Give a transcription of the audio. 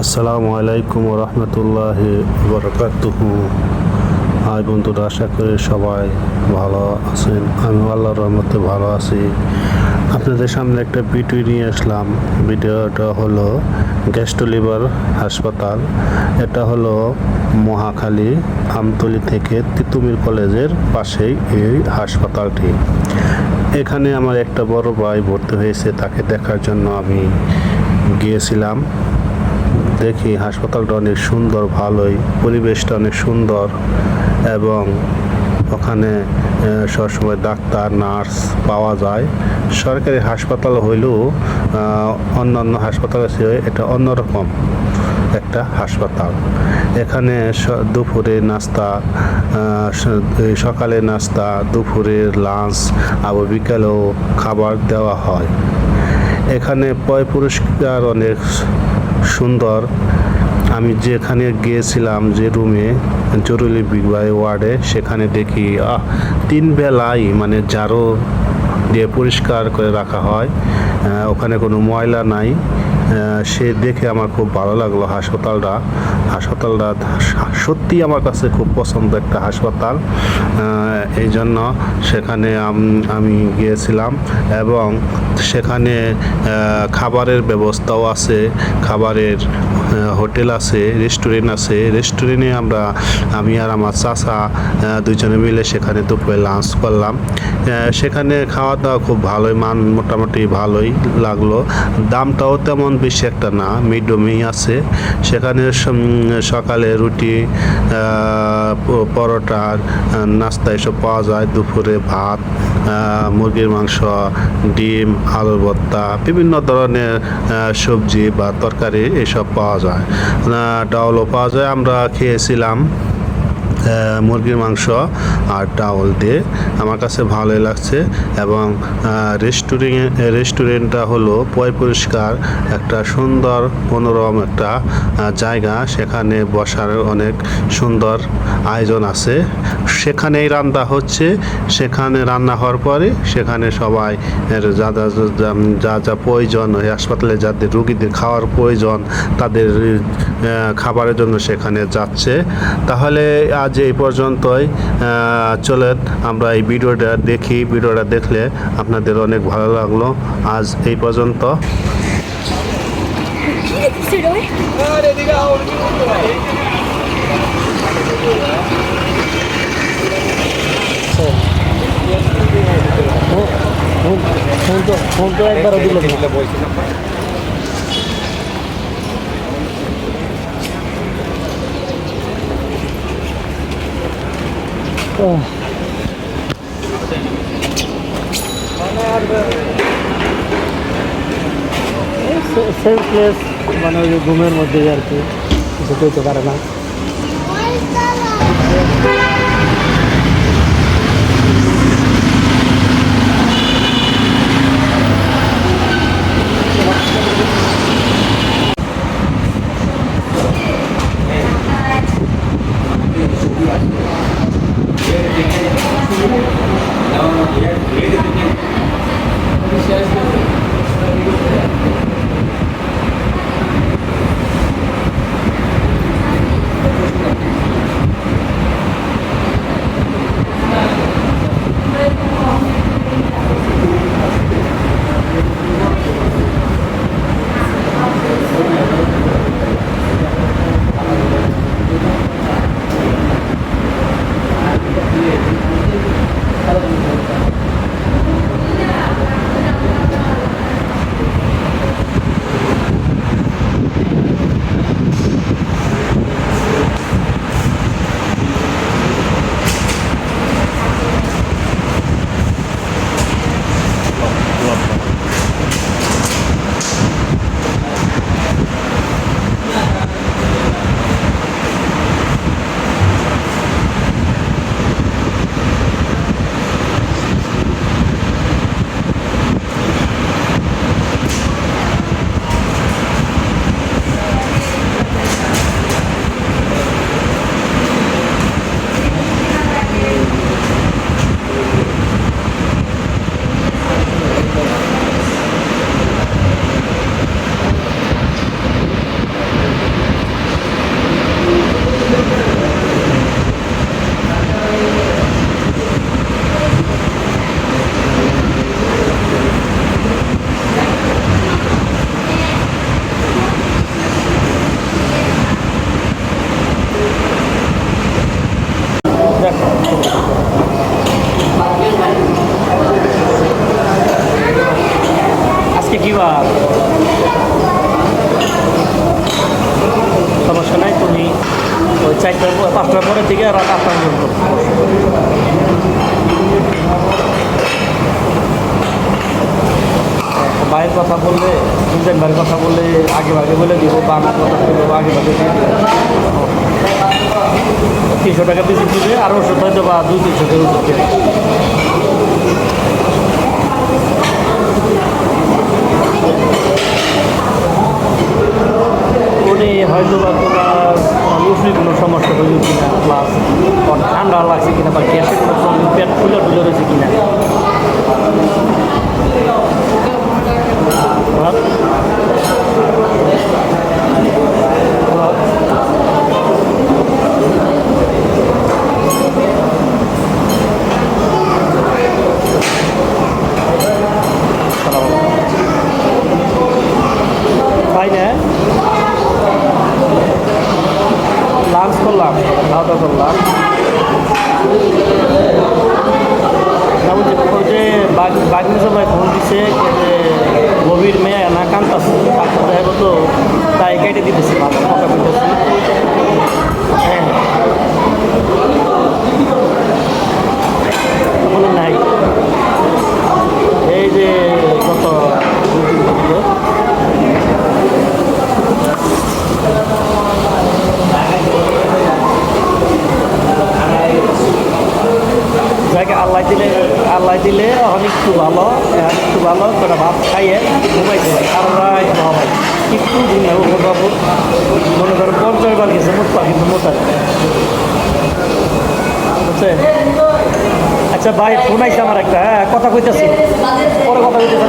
আসসালামু আলাইকুম রহমতুল্লাহ বরকাতুহ আই বন্ধুরা, আশা করি সবাই ভালো আছেন। আমি আল্লাহর রহমতে ভালো আছি। আপনাদের সামনে একটা ভিডিও নিয়ে আসলাম। ভিডিওটা হলো গ্যাস্ট্রো লিভার হাসপাতাল। এটা হলো মহাখালী আমতলি থেকে তিতুমির কলেজের পাশেই এই হাসপাতালটি। এখানে আমার একটা বড় ভাই ভর্তি হয়েছে, তাকে দেখার জন্য আমি গিয়েছিলাম। দেখি হাসপাতালটা অনেক সুন্দর, ভালোই। পরিবেশটা অনেক সুন্দর এবং ওখানে সবসময় ডাক্তার, নার্স পাওয়া যায়। সরকারি হাসপাতাল হইলেও অন্যান্য হাসপাতাল আছে, এটা অন্যরকম একটা হাসপাতাল। এখানে দুপুরে নাস্তা সকালে নাস্তা, দুপুরে লাঞ্চ আবার বিকালেও খাবার দেওয়া হয়। এখানে পয় পুরস্কার অনেক সুন্দর। আমি যেখানে গিয়েছিলাম যে রুমে জরুরি বিভাগ ওয়ার্ডে সেখানে দেখি আহ, তিন বেলাই মানে জারো দিয়ে পরিষ্কার করে রাখা হয়। ওখানে কোনো ময়লা নাই। সে দেখে আমার খুব ভালো লাগল হাসপাতালটা। হাসপাতালটা সত্যি আমার কাছে খুব পছন্দ একটা হাসপাতাল। এই জন্য সেখানে আমি গিয়েছিলাম এবং সেখানে খাবারের ব্যবস্থাও আছে খাবারের হোটেল আছে রেস্টুরেন্ট আছে। রেস্টুরেন্টে আমরা আমি আর আমার চাচা দুজনে মিলে সেখানে দুপুরে লাঞ্চ করলাম। সেখানে খাওয়া দাওয়া খুব ভালোই মান মোটামুটি ভালোই লাগল। দামটাও তেমন বেশি একটা না মিডিয়ামই আছে। সেখানে সকালে রুটি আহ, প- পরোটা আহ, নাস্তা এসব পাওয়া যায় দুপুরে ভাত মুরগির মাংস, ডিম, আলুর ভর্তা, বিভিন্ন ধরনের সবজি বা তরকারি এসব পাওয়া যায়। ডাউলও পাওয়া যায়, আমরা খেয়েছিলাম। মুরগির মাংস আর ডাউল দিয়ে। আমার কাছে ভালোই লাগছে এবং রেস্টুরেন্ট রেস্টুরেন্টটা হলো পয় পরিষ্কার, একটা সুন্দর মনোরম একটা জায়গা। সেখানে বসার অনেক সুন্দর আয়োজন আছে। সেখানেই রান্না হচ্ছে। সেখানে রান্না হওয়ার পরে সেখানে সবাই যা যা যা- যা যা প্রয়োজন, ওই হাসপাতালে যাদের রুগীদের খাওয়ার প্রয়োজন, তাদের খাবারের জন্য সেখানে যাচ্ছে। তাহলে আজ এই পর্যন্তই চলেন আমরা এই ভিডিওটা দেখি, ভিডিওটা দেখলে আপনাদের অনেক ভালো লাগল। আজ এই পর্যন্ত। ফোন তো একবারও দিল না ওহ। এই সে- সেম প্লেস মানে ওই ঘুমের মধ্যেই আর কি কিছু হতে পারে না। to give up সমস্যা নাই, তুমি ওই চারটা পাঁচটার পরের দিকে রাত আটটা পর্যন্ত। ভাইয়ের কথা বললে দুজন ভাইয়ের কথা বললে আগে ভাগে বলে দিব বা আমার কথা বললে আগে ভাগে তিনশো টাকা বেশি দিবে আর ওষুধ হয়তো বা দুই তিনশো টাকা ওষুধ হয়তো বা তোমার লুফরি কোনো সমস্যা হইল কিনা প্লাস ঠান্ডা লাগছে কিনা বা গ্যাসের কোনো পেট ফুলে ফুলে রয়েছে কিনা আর ভাই না লাঞ্চ করলাম খাওয়া দাওয়া করলাম না বলছি ওই যে বাগনি সবাই ফোন দিছে গভীর মেয়ে না কান্তাছে তো তাই কেটে দিতেছে মাথা কথা বলতেছি হ্যাঁ বলে নাই এই যে গত দুদিন হলো যাকে আল্লাহ দিলে আল্লাহ দিলে এখন একটু ভালো এখন একটু ভালো করে ভাত খাইয়ে ঘুমাইছে আর রাত ভাবাই একটু দিনে ওপর বাবু, মনে করো পঞ্চাশ বার গেছে, মোট কিন্তু মোটা আচ্ছা ভাই, ফোন আইছে আমার একটা হ্যাঁ কথা কইতেছি। পরে কথা কইতেছি